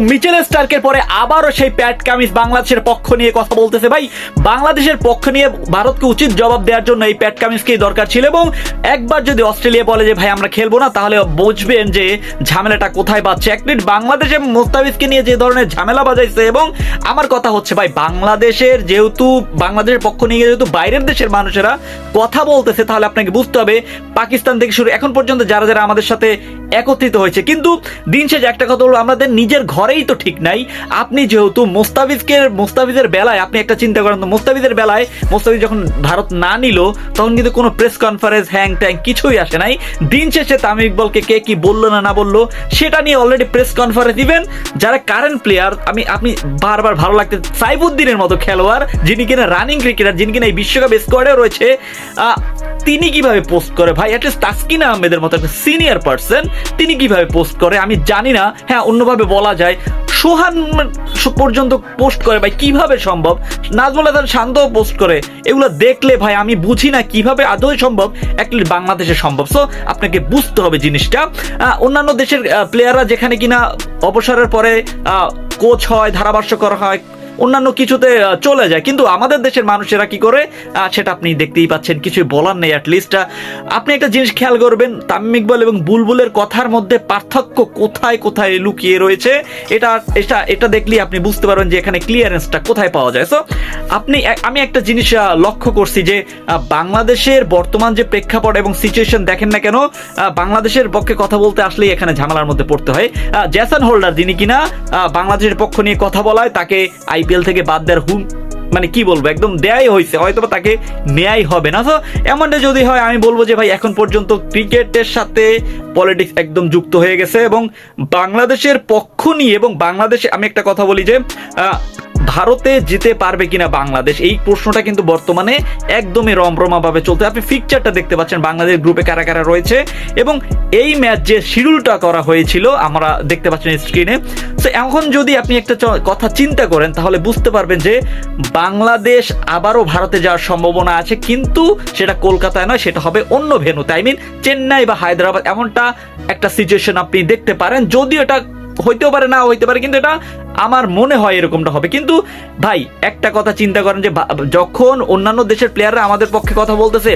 Mitchell স্টার্কের পরে আবারও সেই প্যাট কামিজ বাংলাদেশের পক্ষ নিয়ে কথা বলতেছে। ভাই, বাংলাদেশের পক্ষ নিয়ে ভারতকে উচিত জবাব দেওয়ার জন্য এই প্যাট কামিজকেই দরকার ছিল এবং একবার যদি অস্ট্রেলিয়া বলে যে, ভাই, আমরা খেলব না, তাহলে বুঝবেন যে ঝামেলাটা কোথায় এক মিনিট নিয়ে যে ধরনের ঝামেলা বাজাইছে এবং আমার কথা হচ্ছে, ভাই, বাংলাদেশের যেহেতু, বাংলাদেশের পক্ষ নিয়ে যেহেতু বাইরের দেশের মানুষেরা কথা বলতেছে, তাহলে আপনাকে বুঝতে হবে পাকিস্তান থেকে শুরু, এখন পর্যন্ত যারা যারা আমাদের সাথে একত্রিত হয়েছে। কিন্তু দিন শেষে একটা কথা হলো আমাদের নিজের ঘরেই তো ঠিক নাই। আপনি যেহেতু মোস্তাফিজকে মোস্তাফিজের বেলায় আপনি একটা চিন্তা করেন তো, মোস্তাফিজের বেলায় মোস্তাফিজ যখন ভারত না নিল, তখন কিন্তু কোনো প্রেস কনফারেন্স হ্যাং ট্যাং কিছুই আসে নাই। দিন শেষে তামিম ইকবলকে কে কি বলল না না বলল, সেটা নিয়ে অলরেডি প্রেস কনফারেন্স ইভেন যারা কারেন্ট প্লেয়ার আমি আপনি বারবার ভালো লাগতে সাইবুদ্দিনের মতো খেলোয়াড়, যিনি কিনা রানিং ক্রিকেটার যিনি কিনা এই বিশ্বকাপ স্কোয়াডে রয়েছে তিনি কীভাবে পোস্ট করে? ভাই অ্যাটলিস্ট তাসকিন আহমেদের মতো একটা সিনিয়র পার্সন তিনি কীভাবে পোস্ট করে? আমি জানি না। হ্যাঁ অন্যভাবে বলা যায়, সোহান পর্যন্ত পোস্ট করে, ভাই, কীভাবে সম্ভব? নাজমুল হাসান শান্ত পোস্ট করে। এগুলো দেখলে, ভাই, আমি বুঝি না কীভাবে আদৌ সম্ভব অ্যাটলিস্ট বাংলাদেশে সম্ভব। সো আপনাকে বুঝতে হবে জিনিসটা। অন্যান্য দেশের প্লেয়াররা যেখানে কিনা অবসরের পরে কোচ হয় ধারাভাষ্য করা হয় অন্যান্য কিছুতে চলে যায়। কিন্তু আমাদের দেশের মানুষেরা কি করে? সেটা আপনি দেখতেই পাচ্ছেন, কিছুই বলার নেই অ্যাটলিস্ট আপনি একটা জিনিস খেয়াল করবেন, তামিম ইকবাল এবং বুলবুলের কথার মধ্যে পার্থক্য কোথায় কোথায় লুকিয়ে রয়েছে, এটা এটা এটা দেখলেই আপনি বুঝতে পারবেন যে এখানে ক্লিয়ারেন্সটা কোথায় পাওয়া যায়। সো আপনি আমি একটা জিনিস লক্ষ্য করছি যে বাংলাদেশের বর্তমান যে প্রেক্ষাপট এবং সিচুয়েশন দেখেন না কেন বাংলাদেশের পক্ষে কথা বলতে আসলেই এখানে ঝামেলার মধ্যে পড়তে হয়। জ্যাসন হোল্ডার যিনি কিনা বাংলাদেশের পক্ষ নিয়ে কথা বলায়, তাকে আইপিএল থেকে বাদ দেওয়ার হুম মানে কি বলব, একদম দেয়াই হয়েছে হয়তো তাকে নেয়াই হবে না। তো এমনটা যদি হয়, আমি বলব যে ভাই, এখন পর্যন্ত ক্রিকেটের সাথে পলিটিক্স একদম যুক্ত হয়ে গেছে এবং বাংলাদেশের পক্ষ নিয়ে এবং বাংলাদেশে আমি একটা কথা বলি যে ভারতে যেতে পারবে কিনা বাংলাদেশ, এই প্রশ্নটা কিন্তু বর্তমানে একদমই রমরমা ভাবে চলতে আপনি ফিকচারটা দেখতে পাচ্ছেন, বাংলাদেশ গ্রুপে কারা কারা রয়েছে এবং এই ম্যাচ যে শিডিউলটা করা হয়েছিল, আমরা দেখতে পাচ্ছেন স্ক্রিনে তো এখন যদি আপনি একটা কথা চিন্তা করেন, তাহলে বুঝতে পারবেন যে বাংলাদেশ আবারও ভারতে যাওয়ার সম্ভাবনা আছে, কিন্তু সেটা কলকাতায় নয়, সেটা হবে অন্য ভেনুতে আই মিন চেন্নাই বা হায়দ্রাবাদ এমনটা একটা সিচুয়েশন আপনি দেখতে পারেন, যদিও এটা হইতেও পারে না হইতে পারে, কিন্তু এটা আমার মনে হয় এরকমটা হবে। কিন্তু ভাই, একটা কথা চিন্তা করেন যে যখন অন্যান্য দেশের প্লেয়াররা আমাদের পক্ষে কথা বলতেছে,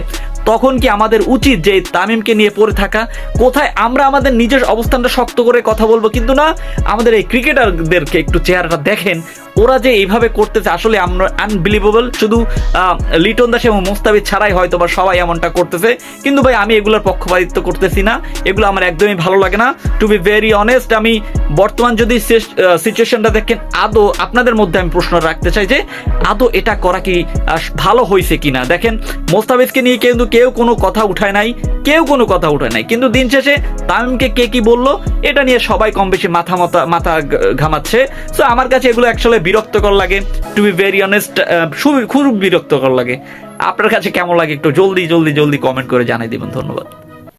তখন কি আমাদের উচিত যে তামিমকে নিয়ে পড়ে থাকা? কোথায় আমরা আমাদের নিজের অবস্থানটা শক্ত করে কথা বলব? কিন্তু না, আমাদের এই ক্রিকেটারদেরকে একটু চেহারাটা দেখেন ওরা যে এইভাবে করতেছে আসলে আমরা আনবিলিভেবল শুধু লিটন দাস এবং মুস্তাফিজ ছাড়াই হয়তো বা সবাই এমনটা করতেছে। কিন্তু ভাই, আমি এগুলোর পক্ষপাতিত্ব করতেছি না। এগুলো আমার একদমই ভালো লাগে না। টু বি ভেরি অনেস্ট আমি বর্তমান যদি সিচুয়েশনটা দেখেন, আদৌ আপনাদের মধ্যে আমি প্রশ্ন রাখতে চাই যে, আদৌ এটা করা কি ভালো হয়েছে কিনা? দেখেন, মোস্তাফিজকে নিয়ে কিন্তু কেউ কোনো কথা উঠায় নাই। কেউ কোনো কথা উঠায় নাই। কিন্তু দিন শেষে তামিমকে কে কি বলল, এটা নিয়ে সবাই কম বেশি মাথা মাথা মাথা ঘামাচ্ছে। সো আমার কাছে এগুলো অ্যাকচুয়ালি বিরক্তকর লাগে টু বি ভেরি অনেস্ট খুব খুব বিরক্তকর লাগে। আপনার কাছে কেমন লাগে একটু জলদি জলদি জলদি কমেন্ট করে জানিয়ে দিবেন, ধন্যবাদ।